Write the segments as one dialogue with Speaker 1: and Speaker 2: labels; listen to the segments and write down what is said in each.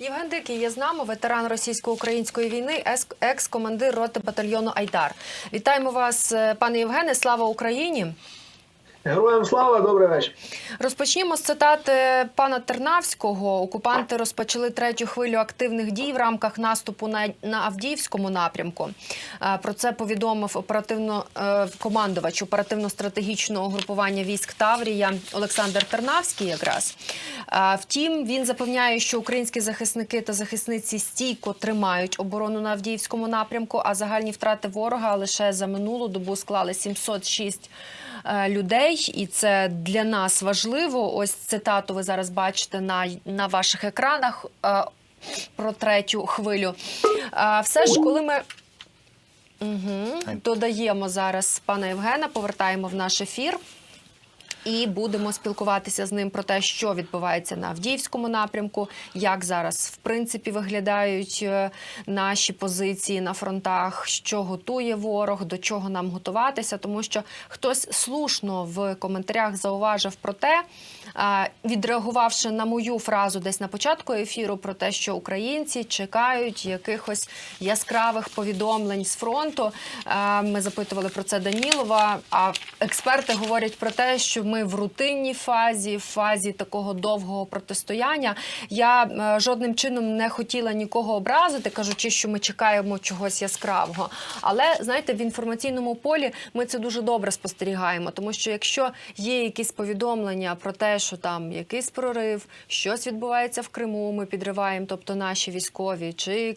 Speaker 1: Євген Дикий є з нами, ветеран російсько-української війни, екс-командир роти батальйону Айдар. Вітаємо вас, е, пане Євгене. Слава Україні!
Speaker 2: Героям слава, добрий вечір.
Speaker 1: Розпочнімо з цитати пана Тернавського. Окупанти розпочали третю хвилю активних дій в рамках наступу на, на Авдіївському напрямку. Е, Про це повідомив оперативно е, командувач оперативно-стратегічного групування військ Таврія Олександр Тернавський. Якраз Е, втім, він запевняє, що українські захисники та захисниці стійко тримають оборону на Авдіївському напрямку. А загальні втрати ворога лише за минулу добу склали 706 е, людей, і це для нас важливо. Ось цитату ви зараз бачите на, на ваших екранах е, про третю хвилю. Е, Все ж, коли ми. Угу. Додаємо зараз пана Євгена, повертаємо в наш ефір. І будемо спілкуватися з ним про те, що відбувається на Авдіївському напрямку, як зараз в принципі виглядають е, наші позиції на фронтах, що готує ворог, до чого нам готуватися. Тому що хтось слушно в коментарях зауважив про те, відреагувавши на мою фразу десь на початку ефіру, про те, що українці чекають якихось яскравих повідомлень з фронту. Ми запитували про це Данілова. А експерти говорять про те, що ми в рутинній фазі, в фазі такого довгого протистояння. Я е, жодним чином не хотіла нікого образити, кажучи, що ми чекаємо чогось яскравого. Але знаєте, в інформаційному полі ми це дуже добре спостерігаємо, тому що якщо є якісь повідомлення про те, що там якийсь прорив, щось відбувається в Криму, ми підриваємо, тобто наші військові, чи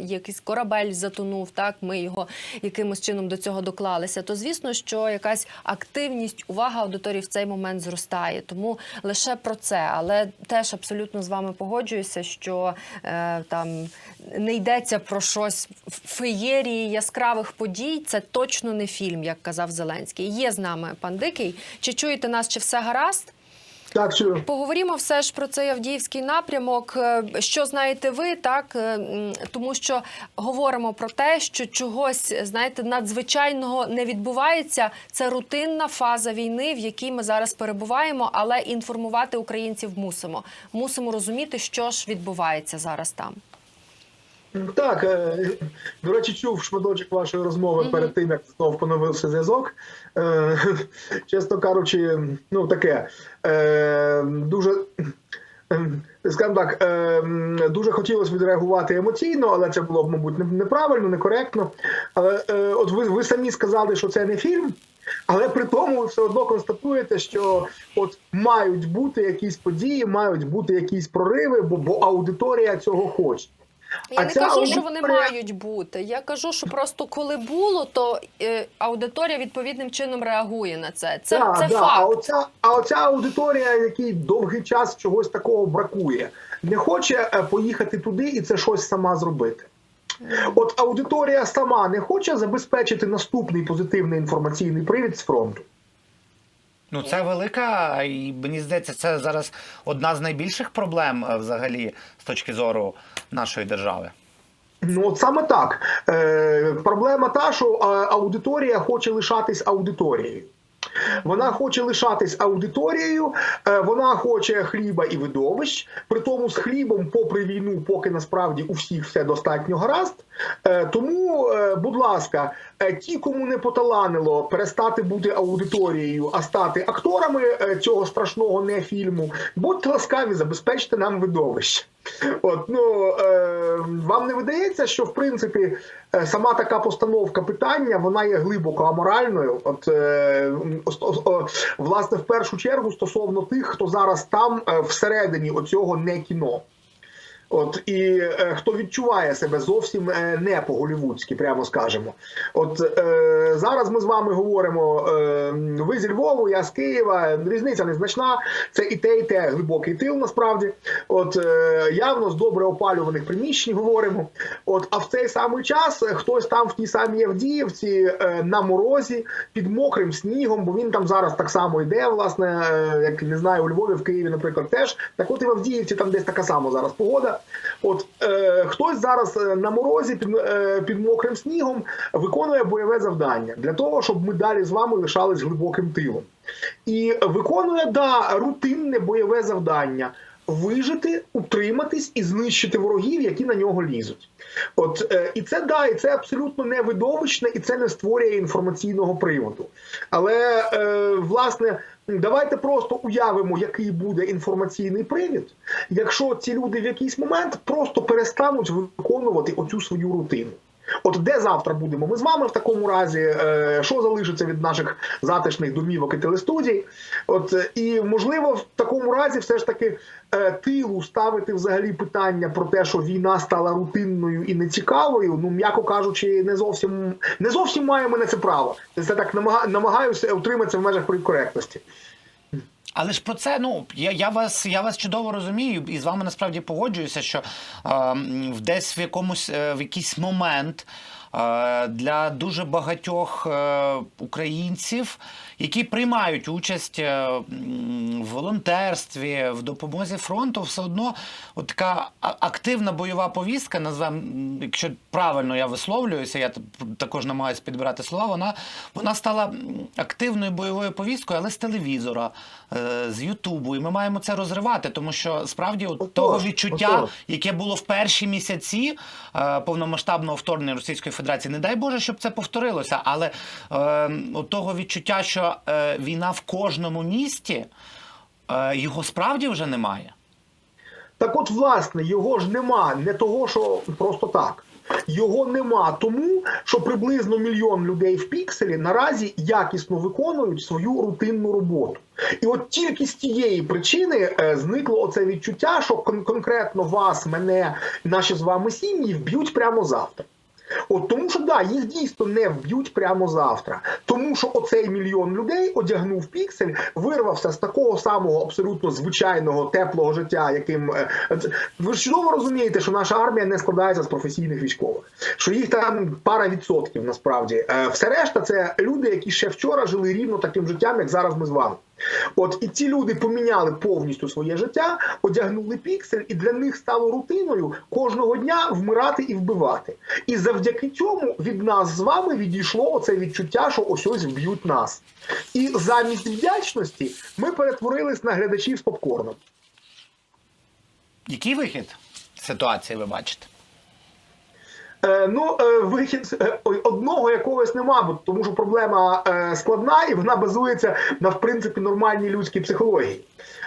Speaker 1: якийсь корабель затонув, так ми його якимось чином до цього доклалися, то звісно, що якась активність, увага аудиторії в цей момент зростає. Тому лише про це, але теж абсолютно з вами погоджуюся, що е, там не йдеться про щось феєрії яскравих подій. Це точно не фільм, як казав Зеленський. Є з нами пан Дикий. Чи чуєте нас, чи все гаразд?
Speaker 2: Так, чую.
Speaker 1: Поговоримо все ж про цей Авдіївський напрямок. Е, Що знаєте ви, так Е, тому що говоримо про те, що чогось знаєте надзвичайного не відбувається. Це рутинна фаза війни, в якій ми зараз перебуваємо, але інформувати українців мусимо. Мусимо розуміти, що ж відбувається зараз там.
Speaker 2: Так, е, до речі, чув шматочок вашої розмови перед тим, як знов поновився зв'язок. Е, Чесно кажучи, ну таке е, дуже. Скажімо так, дуже хотілося відреагувати емоційно, але це було б, мабуть, неправильно, некоректно. Але от ви, ви самі сказали, що це не фільм, але при тому ви все одно констатуєте, що от мають бути якісь події, мають бути якісь прориви, бо, бо аудиторія цього хоче.
Speaker 1: Я
Speaker 2: А
Speaker 1: не кажу, що вони
Speaker 2: аудиторія-
Speaker 1: мають бути. Я кажу, що просто коли було, то е, аудиторія відповідним чином реагує на це. Це,
Speaker 2: Да,
Speaker 1: це
Speaker 2: да.
Speaker 1: факт.
Speaker 2: А оця, а оця аудиторія, якій довгий час чогось такого бракує, не хоче е, поїхати туди і це щось сама зробити. От аудиторія сама не хоче забезпечити наступний позитивний інформаційний привід з фронту.
Speaker 3: Ну, це велика, і мені здається, це зараз одна з найбільших проблем е, взагалі з точки зору нашої держави.
Speaker 2: Ну, от саме так. Е, проблема та, що е, аудиторія хоче лишатись аудиторією. Вона хоче лишатись аудиторією, е, вона хоче хліба і видовищ. При тому з хлібом, попри війну, поки насправді у всіх все достатньо гаразд. Е, Тому, е, будь ласка, ті, кому не поталанило перестати бути аудиторією, а стати акторами цього страшного не фільму, будьте ласкаві, забезпечте нам видовище. От ну е, вам не видається, що в принципі е, сама така постановка питання вона є глибоко аморальною. От е, власне, в першу чергу стосовно тих, хто зараз там е, всередині оцього не кіно. От і е, хто відчуває себе зовсім е, не по-голівудськи, прямо скажемо. От е, зараз ми з вами говоримо: е, ви зі Львову, я з Києва. Різниця незначна. Це і те, і те глибокий тил, насправді. От е, явно з добре опалюваних приміщень говоримо. От, а в цей самий час хтось там в тій самій Авдіївці е, на морозі під мокрим снігом, бо він там зараз так само йде, власне, е, як не знаю, у Львові, в Києві, наприклад, теж. Так от і в Авдіївці там десь така сама зараз погода. От е, хтось зараз е, на морозі під, е, під мокрим снігом виконує бойове завдання для того, щоб ми далі з вами лишались глибоким тилом. І виконує да рутинне бойове завдання. вижити, утриматись і знищити ворогів, які на нього лізуть. От е, і це да, і це абсолютно не видовищне, і це не створює інформаційного приводу. Але е, власне, давайте просто уявимо, який буде інформаційний привід, якщо ці люди в якийсь момент просто перестануть виконувати оцю свою рутину. От де завтра будемо? Ми з вами в такому разі, е, що залишиться від наших затишних домівок і телестудій. От е, і можливо, в такому разі, все ж таки, е, тилу ставити взагалі питання про те, що війна стала рутинною і нецікавою. Ну, м'яко кажучи, не зовсім не зовсім маємо на це право. Це так намагаюся утриматися в межах коректності.
Speaker 3: Але ж про це, ну я, я вас я вас чудово розумію, і з вами насправді погоджуюся, що е, десь в якомусь е, в якийсь момент для дуже багатьох е, українців, які приймають участь е, в волонтерстві, в допомозі фронту, все одно от така активна бойова повістка, назвемо, якщо правильно я висловлююся, я також намагаюся підбирати слова. Вона вона стала активною бойовою повісткою, але з телевізора, е, з Ютубу. І ми маємо це розривати, тому що справді от того відчуття, яке було в перші місяці е, повномасштабного вторгнення Російської Федерації, не дай Боже, щоб це повторилося, але е, от того відчуття, що е, війна в кожному місті, е, його справді вже немає.
Speaker 2: Так от, власне, його ж нема не того, що просто так. Його нема тому, що приблизно мільйон людей в пікселі наразі якісно виконують свою рутинну роботу. І от тільки з тієї причини е, зникло оце відчуття, що кон- конкретно вас, мене, наші з вами сім'ї вб'ють прямо завтра. От тому, що да, їх дійсно не вб'ють прямо завтра. Тому що оцей мільйон людей одягнув піксель, вирвався з такого самого абсолютно звичайного теплого життя, яким е, ви ж чудово розумієте, що наша армія не складається з професійних військових, що їх там пара відсотків насправді. Е, Все решта це люди, які ще вчора жили рівно таким життям, як зараз ми з вами. От і ці люди поміняли повністю своє життя, одягнули піксель, і для них стало рутиною кожного дня вмирати і вбивати. І завдяки цьому від нас з вами відійшло оце відчуття, що ось ось вб'ють нас. І замість вдячності ми перетворились на глядачів з попкорном.
Speaker 3: Який вихід ситуації ви бачите?
Speaker 2: Е, ну, е, вихід е, одного якогось нема, тому що проблема складна і вона базується на в принципі нормальній людській психології.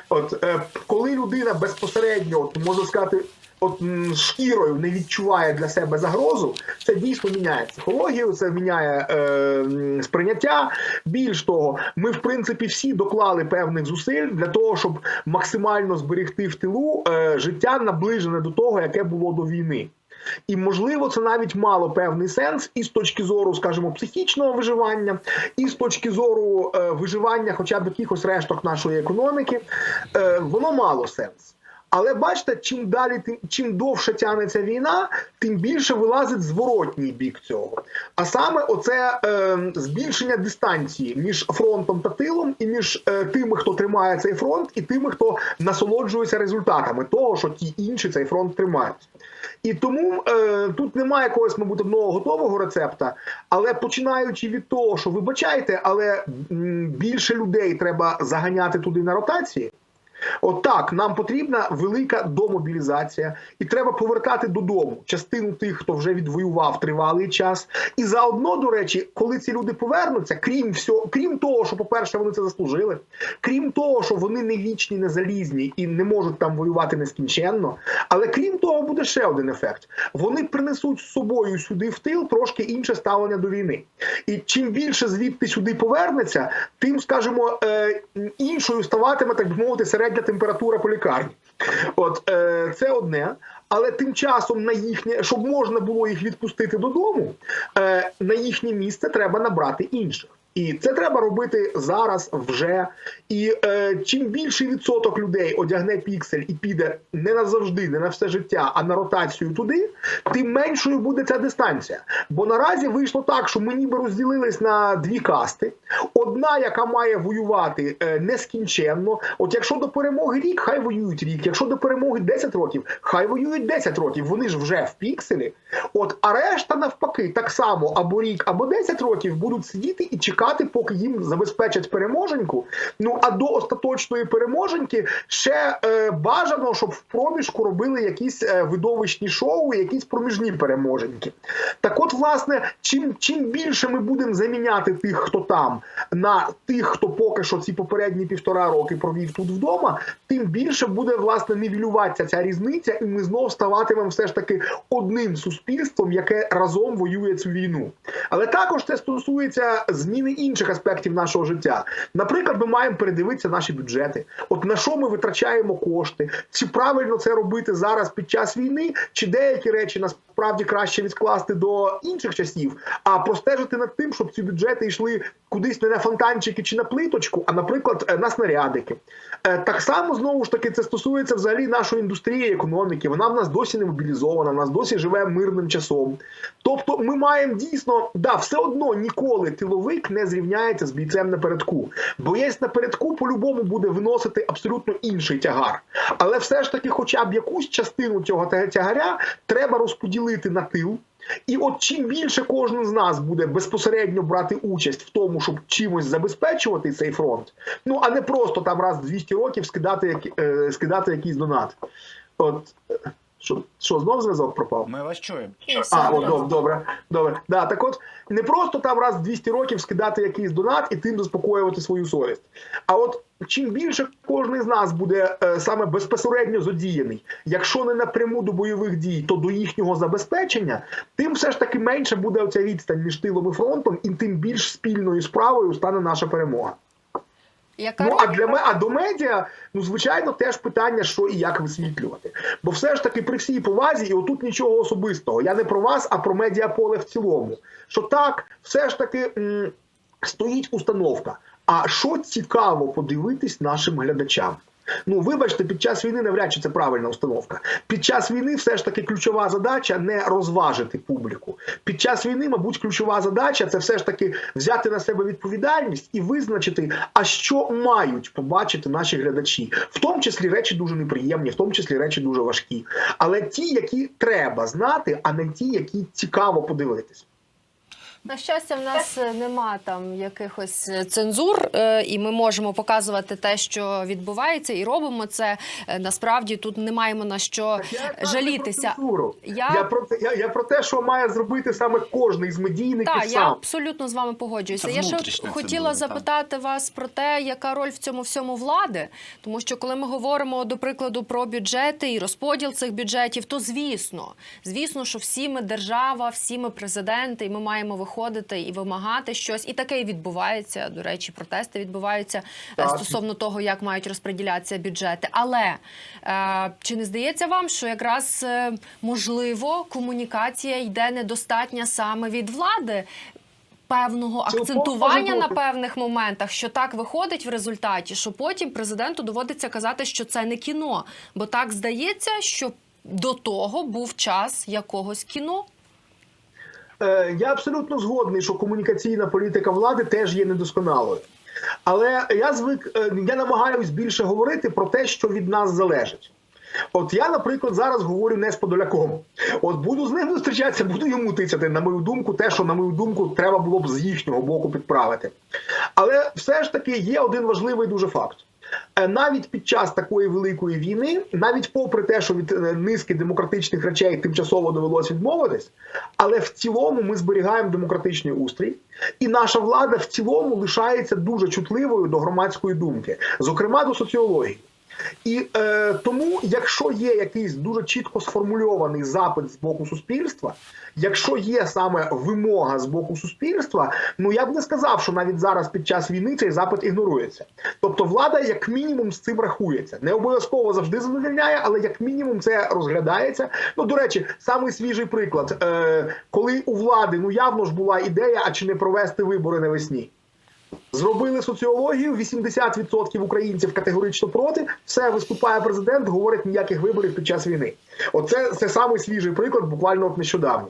Speaker 2: От коли людина безпосередньо, от можна сказати, от шкірою не відчуває для себе загрозу, це дійсно міняє психологію, це міняє е, сприйняття. Більш того, ми в принципі всі доклали певних зусиль для того, щоб максимально зберегти в тилу е, життя наближене до того, яке було до війни. І можливо, це навіть мало певний сенс і з точки зору, скажімо, психічного виживання, і з точки зору е, виживання, хоча б якихось решток нашої економіки, е, воно мало сенс. Але бачите, чим далі, тим чим довше тягнеться війна, тим більше вилазить зворотній бік цього. А саме оце е, збільшення дистанції між фронтом та тилом, і між е, тими, хто тримає цей фронт, і тими, хто насолоджується результатами того, що ті інші цей фронт тримають. І тому е, тут немає якогось, мабуть, одного готового рецепта. Але починаючи від того, що вибачайте, але більше людей треба заганяти туди на ротації. От нам потрібна велика домобілізація, і треба повертати додому частину тих, хто вже відвоював тривалий час. І заодно, до речі, коли ці люди повернуться, крім всього, крім того, що, по-перше, вони це заслужили, крім того, що вони не вічні, не залізні і не можуть там воювати нескінченно. Але крім того, буде ще один ефект: вони принесуть з собою сюди в тил трошки інше ставлення до війни. І чим більше звідти сюди повернеться, тим, скажімо, е, іншою ставатиме, так би мовити, середня температура по лікарні. От е, це одне. Але тим часом на їхнє, щоб можна було їх відпустити додому, е, на їхнє місце треба набрати інших. І це треба робити зараз вже. І е, чим більший відсоток людей одягне піксель і піде не назавжди, не на все життя, а на ротацію туди, тим меншою буде ця дистанція. Бо наразі вийшло так, що ми ніби розділились на дві касти. Одна, яка має воювати е, нескінченно. От якщо до перемоги рік, хай воюють рік. Якщо до перемоги 10 років, хай воюють 10 років. Вони ж вже в пікселі. От, а решта навпаки, так само або рік, або 10 років будуть сидіти і чекати. Чекати, поки їм забезпечать переможеньку. Ну а до остаточної переможеньки ще е, бажано, щоб в проміжку робили якісь е, видовищні шоу, якісь проміжні переможеньки. Так, от, власне, чим, чим більше ми будемо заміняти тих, хто там, на тих, хто поки що ці попередні півтора роки провів тут вдома, тим більше буде власне нівелюватися ця різниця, і ми знов ставатимемо все ж таки одним суспільством, яке разом воює цю війну. Але також це стосується зміни інших аспектів нашого життя. Наприклад, ми маємо передивитися наші бюджети. От на що ми витрачаємо кошти? Чи правильно це робити зараз під час війни, чи деякі речі насправді краще відкласти до інших часів, а простежити над тим, щоб ці бюджети йшли кудись не на фонтанчики чи на плиточку, а наприклад е, на снарядики. Е, Так само знову ж таки це стосується взагалі нашої індустрії економіки. Вона в нас досі не мобілізована, в нас досі живе мирним часом. Тобто, ми маємо дійсно да, все одно ніколи тиловик не зрівняється з бійцем напередку. Боєць напередку по-любому буде виносити абсолютно інший тягар. Але все ж таки, хоча б якусь частину цього тягаря треба розподілити на тил. І от чим більше кожен з нас буде безпосередньо брати участь в тому, щоб чимось забезпечувати цей фронт, ну а не просто там раз в 200 років скидати, е, скидати якийсь донат. От е, що, що знов зв'язок пропав?
Speaker 3: Ми вас чуємо.
Speaker 2: А, о, доб- добре, добре. Да, так от не просто там раз в 200 років скидати якийсь донат і тим заспокоювати свою совість. А от чим більше кожен з нас буде е, саме безпосередньо задіяний, якщо не напряму до бойових дій, то до їхнього забезпечення, тим все ж таки менше буде оця відстань між тилом і фронтом, і тим більш спільною справою стане наша перемога.
Speaker 1: Яка
Speaker 2: Ну а для ме- а до медіа, ну звичайно, теж питання, що і як висвітлювати. Бо все ж таки при всій повазі, і отут нічого особистого. Я не про вас, а про медіаполе в цілому. Що так, все ж таки м, стоїть установка. А що цікаво подивитись нашим глядачам? Ну, вибачте, під час війни навряд чи це правильна установка. Під час війни все ж таки ключова задача не розважити публіку. Під час війни, мабуть, ключова задача це все ж таки взяти на себе відповідальність і визначити, а що мають побачити наші глядачі, в тому числі речі дуже неприємні, в тому числі речі дуже важкі. Але ті, які треба знати, а не ті, які цікаво подивитись.
Speaker 1: На щастя, в нас е, нема там якихось е, цензур, е, і ми можемо показувати те, що відбувається, і робимо це. Насправді тут не маємо на що
Speaker 2: Я
Speaker 1: жалітися.
Speaker 2: про.
Speaker 1: Я-
Speaker 2: Я... про я, я про те, що має зробити саме кожний з медійників
Speaker 1: Так, я абсолютно з вами погоджуюся.
Speaker 3: Це
Speaker 1: Я ще хотіла
Speaker 3: цензура,
Speaker 1: запитати вас про те, яка роль в цьому всьому влади. Тому що коли ми говоримо до прикладу про бюджети і розподіл цих бюджетів, то звісно, звісно, що всі ми держава, всі ми президенти, і ми маємо виходити і вимагати щось. І таке і відбувається. До речі, протести відбуваються е,
Speaker 2: Так.
Speaker 1: стосовно того, як мають розподілятися бюджети. Але е, чи не здається вам, що якраз е, можливо комунікація йде недостатня саме від влади? Певного акцентування на певних моментах, що так виходить в результаті, що потім президенту доводиться казати, що це не кіно, бо так здається, що до того був час якогось кіно.
Speaker 2: Е, я абсолютно згодний, що комунікаційна політика влади теж є недосконалою. Але я звик, е, я намагаюсь більше говорити про те, що від нас залежить. От я, наприклад, зараз говорю не з Подоляком. От буду з ним зустрічатися, буду йому тицяти, на мою думку, те, що, на мою думку, треба було б з їхнього боку підправити. Але все ж таки є один важливий дуже факт. Е, Навіть під час такої великої війни, навіть попри те, що від е, низки демократичних речей тимчасово довелося відмовитись, але в цілому ми зберігаємо демократичний устрій, і наша влада в цілому лишається дуже чутливою до громадської думки, зокрема до соціології. І е, тому, якщо є якийсь дуже чітко сформульований запит з боку суспільства, якщо є саме вимога з боку суспільства, ну я б не сказав, що навіть зараз під час війни цей запит ігнорується. Тобто влада, як мінімум, з цим рахується. Не обов'язково завжди задовільняє, але як мінімум це розглядається. Ну до речі, самий свіжий приклад, е, коли у влади ну явно ж була ідея, а чи не провести вибори навесні. Зробили соціологію, 80% українців категорично проти. Все виступає президент, говорить ніяких виборів під час війни. Оце це самий свіжий приклад, буквально от нещодавно.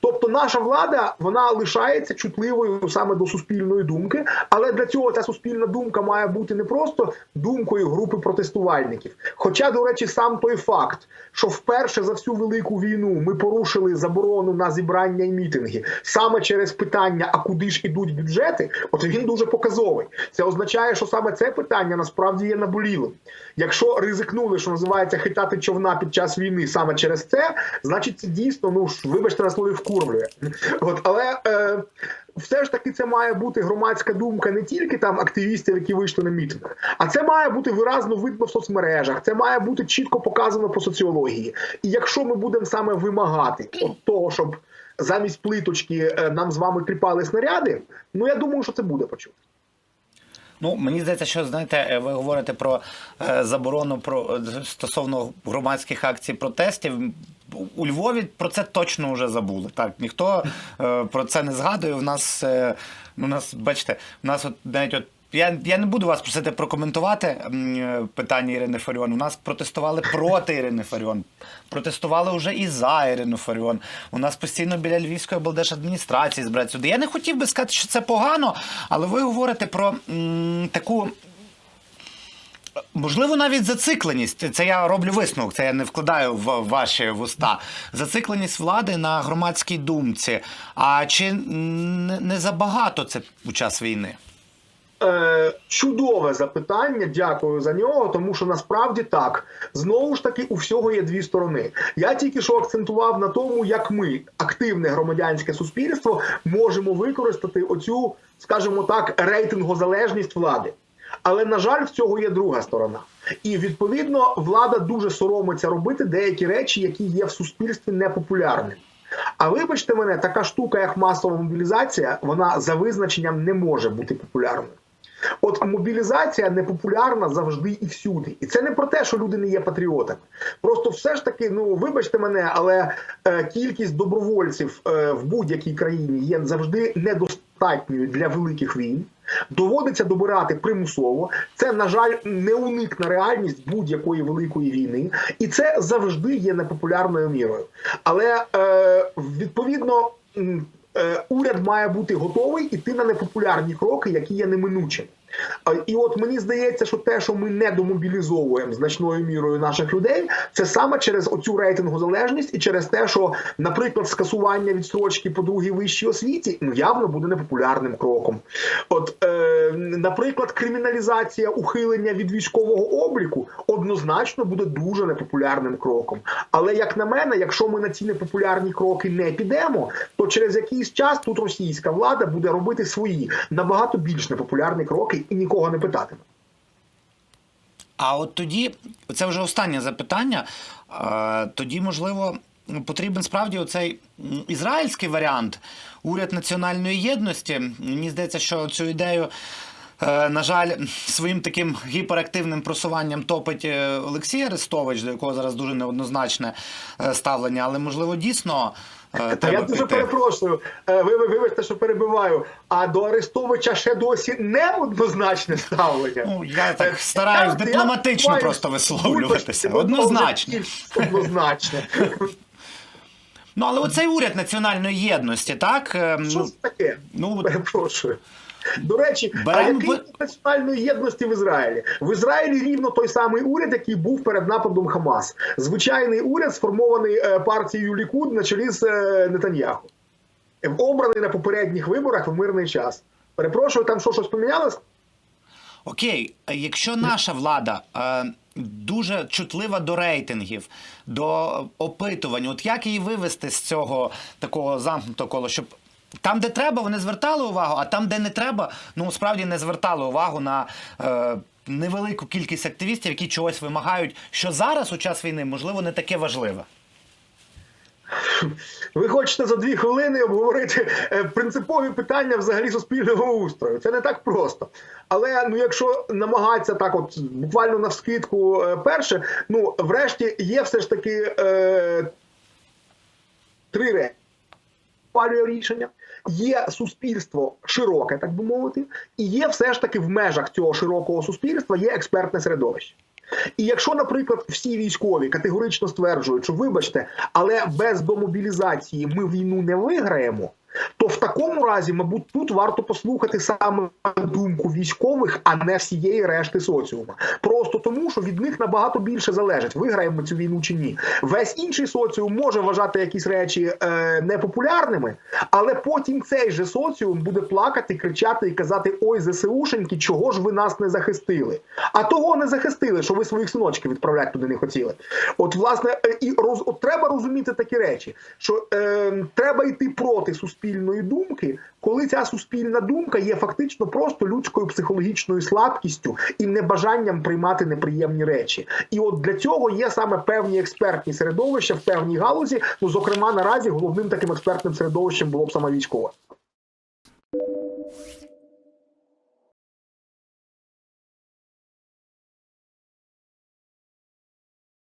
Speaker 2: Тобто наша влада вона лишається чутливою саме до суспільної думки, але для цього ця суспільна думка має бути не просто думкою групи протестувальників. Хоча, до речі, сам той факт, що вперше за всю велику війну ми порушили заборону на зібрання і мітинги саме через питання, а куди ж ідуть бюджети, от він дуже показовий. Це означає, що саме це питання насправді є наболілим. Якщо ризикнули, що називається хитати човна під час війни саме через це, значить це дійсно, ну вибачте на слові вкурвлює. От але е, все ж таки це має бути громадська думка не тільки там активістів, які вийшли на мітинг, а це має бути виразно видно в соцмережах. Це має бути чітко показано по соціології. І якщо ми будемо саме вимагати от того, щоб замість плиточки е, нам з вами тріпали снаряди, ну я думаю, що це буде почути.
Speaker 3: Ну, мені здається, що знаєте, е, ви говорите про е, заборону про е, стосовно громадських акцій протестів. У Львові про це точно вже забули. Так, ніхто про це не згадує. У нас, е, у нас, бачите, у нас от навіть от. Я, я не буду вас просити прокоментувати питання Ірини Фаріон. У нас протестували проти Ірини Фаріон, протестували вже і за Ірину Фаріон. У нас постійно біля Львівської облдержадміністрації збираються люди. Я не хотів би сказати, що це погано, але ви говорите про м, таку Можливо, навіть зацикленість. Це я роблю висновок, це я не вкладаю в ваші вуста. Зацикленість влади на громадській думці. А чи не забагато це у час війни?
Speaker 2: Е, чудове запитання, дякую за нього, тому що насправді так. Знову ж таки, у всього є дві сторони. Я тільки що акцентував на тому, як ми, активне громадянське суспільство, можемо використати оцю, скажімо так, рейтингозалежність влади. Але на жаль, в цього є друга сторона, і відповідно влада дуже соромиться робити деякі речі, які є в суспільстві непопулярними. А вибачте мене, така штука, як масова мобілізація, вона за визначенням не може бути популярною. От мобілізація непопулярна завжди і всюди. І це не про те, що люди не є патріотами. Просто все ж таки, ну вибачте мене, але е, кількість добровольців е, в будь-якій країні є завжди недостатньою для великих війн. Доводиться добирати примусово. Це, на жаль, неуникна реальність будь-якої великої війни, і це завжди є непопулярною мірою. Але е, відповідно. Е, Уряд має бути готовий іти на непопулярні кроки, які є неминучими. І от мені здається, що те, що ми не домобілізовуємо значною мірою наших людей, це саме через оцю рейтингу залежність і через те, що, наприклад, скасування відстрочки по другій вищій освіті ну явно буде непопулярним кроком. От, е, наприклад, криміналізація ухилення від військового обліку однозначно буде дуже непопулярним кроком. Але як на мене, якщо ми на ці непопулярні кроки не підемо, то через якийсь час тут російська влада буде робити свої набагато більш непопулярні кроки і нікого не питатиме.
Speaker 3: А от тоді, це вже останнє запитання. Е, Тоді, можливо, потрібен справді оцей ізраїльський варіант, уряд національної єдності. Мені здається, що цю ідею. е, На жаль, своїм таким гіперактивним просуванням топить е, Олексій Арестович, до якого зараз дуже неоднозначне ставлення, але можливо дійсно треба
Speaker 2: я дуже перепрошую. Е, Ви, ви вибачте, що перебиваю. А до Арестовича ще досі неоднозначне ставлення.
Speaker 3: Ну, я так
Speaker 2: Е,
Speaker 3: стараюсь
Speaker 2: я-
Speaker 3: дипломатично
Speaker 2: я
Speaker 3: просто висловлюватися.
Speaker 2: ви
Speaker 3: Однозначно.
Speaker 2: можете Однозначно.
Speaker 3: Ну але оцей уряд національної єдності, так е,
Speaker 2: Що
Speaker 3: ну,
Speaker 2: це таке?
Speaker 3: ну
Speaker 2: Перепрошую. До речі, а який національної єдності в Ізраїлі? В Ізраїлі рівно той самий уряд, який був перед нападом Хамас. Звичайний уряд, сформований е, партією Лікуд на чолі з е, Нетаньяху. Обраний на попередніх виборах в мирний час. Перепрошую, там що щось помінялось?
Speaker 3: Окей, якщо наша влада е, дуже чутлива до рейтингів, до опитувань, от як її вивести з цього такого замкнутого кола, щоб там, де треба, вони звертали увагу, а там, де не треба, ну справді не звертали увагу на. Е, Невелику кількість активістів, які чогось вимагають, що зараз у час війни можливо не таке важливе.
Speaker 2: Ви хочете за дві хвилини обговорити е, принципові питання взагалі суспільного устрою. Це не так просто. Але ну, якщо намагатися так, от буквально на вскидку, е, перше, ну врешті є все ж таки е, три речі. Палює рішення. Є суспільство широке, так би мовити, і є все ж таки в межах цього широкого суспільства є експертне середовище. І якщо, наприклад, всі військові категорично стверджують, що вибачте, але без домобілізації ми війну не виграємо. То в такому разі, мабуть, тут варто послухати саме думку військових, а не всієї решти соціума. Просто тому, що від них набагато більше залежить, виграємо цю війну чи ні. Весь інший соціум може вважати якісь речі е, непопулярними, але потім цей же соціум буде плакати, кричати і казати: Ой, ЗСУшеньки, чого ж ви нас не захистили? А того не захистили, що ви своїх синочків відправляти туди не хотіли. От, власне, е, і роз, от треба розуміти такі речі, що е, треба йти проти суспільної думки, коли ця суспільна думка є фактично просто людською психологічною слабкістю і небажанням приймати неприємні речі. І от для цього є саме певні експертні середовища в певній галузі. Ну, зокрема, наразі головним таким експертним середовищем було б саме військове.